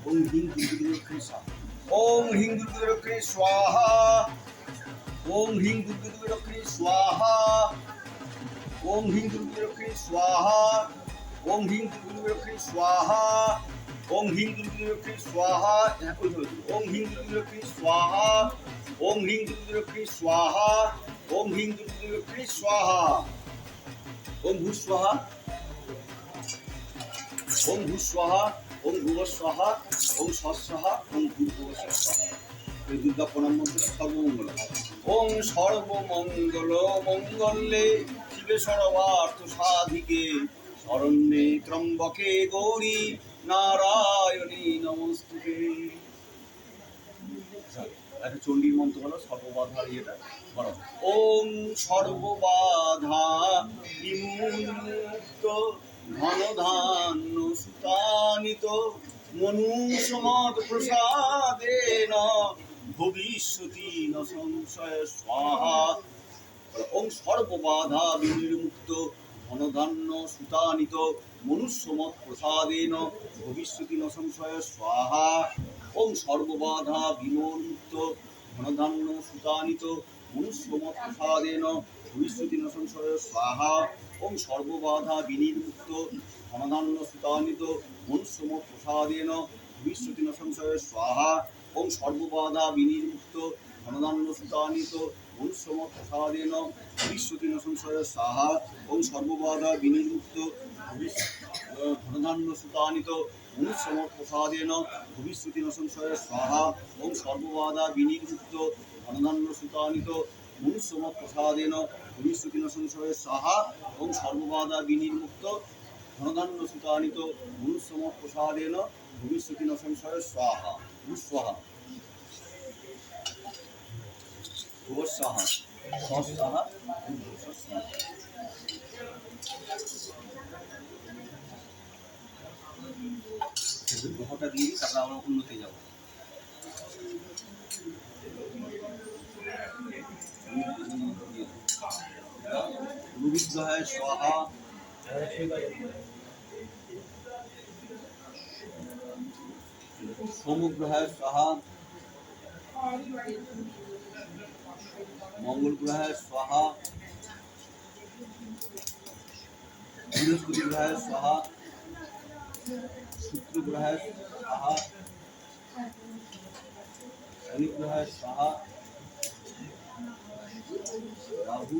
ওম হিং দুর্গদুর্গক্ষী স্বাহা। ওম হিং দুর্গদুর্গক্ষী স্বাহা। ওম হিং দুর্গদুর্গক্ষী স্বাহা। ওম হিং দুর্গদুর্গক্ষী স্বাহা। ওম হিং দুর্গদুর্গক্ষী স্বাহা। ওম হিং দুর্গদুর্গক্ষী স্বাহা। ওম হিং দুর্গদুর্গক্ষী স্বাহা। ওম হিং দুর্গদুর্গক্ষী স্বাহা। ওম হিং দুর্গদুর্গক্ষী স্বাহা। ওম ভূ স্বাহা। ওম ভূ স্বাহা, ওম ভুব স্বাহা, ওম স্বাহা ওম ভূর্ভুব স্বাহা। এই দুর্গা প্রণাম মন্ত্র সর্বমঙ্গল। ওম সর্বমঙ্গল, মঙ্গলে শিবে সর্বার্থ সাধিকে। শরণ্যে ত্রম্বকে গৌরী নারায়ণী নমস্তুতে। একটা চণ্ডীর মন্ত্র হলো সর্ববাধার ইয়েটা, বলো। ওম সর্ববাধা বিমুক্ত ধন ধান্য সুতানিত মনুষ্যমত প্রসাদেন ভবিষ্যতি ন সংশয় স্বাহা। ওম সর্ববাধা বিনির্মুক্ত ধনধান্য সুতানিত মনুষ্যমত প্রসাদেন ভবিষ্যতি ন সংশয় স্বাহা। ওম সর্ববাধা বিমোন্মুক্ত ধনধান্য সুতানিত মনুষ্যমত প্রসাদেন ভবিষ্যতি সংশয় স্বাহা ওম সর্ববাধা বিনির্মুক্ত, ধনধান্য সুতানিত মনুষ্যমত প্রসাদেন ভবিষ্যতি সংশয় স্বাহা ওম সর্ববাধা বিনির্মুক্ত ধনধান্য সুতানিত মনুষ্যমত প্রসাদেন ভবিষ্যতি সংশয় স্বাহা ওম সর্ববাধা বিনির্মুক্ত ভবিষ্য- আহ, ধনধান্য সুতানিত মনুষ্যমত প্রসাদেন ভবিষ্যতি সংশয় স্বাহা ওম সর্ববাধা বিনির্মুক্ত ধনধান্য সুতানিত মনুষ্যমত প্রসাদেন ভবিষ্যতি সংশয় স্বাহা ওম সর্ববাধা বিনির্মুক্ত ধনধান্য সুতানিত মনুষ্যমত প্রসাদেন ভবিষ্যতি ন সংশয় স্বাহা ভূস্বাহা স্বস্বাহা ভূস্বাহা গ্রহটা দিয়ে দিই, তারপরে আমরা উন্নতি যাব রুবিগ্রহায় স্বাহা সোমগ্রহায় স্বাহা মঙ্গল গ্রহায় স্বাহা বৃহস্পতি গ্রহায় স্বাহা শুক্র গ্রহায় স্বাহা শনি গ্রহায় স্বাহা রাহু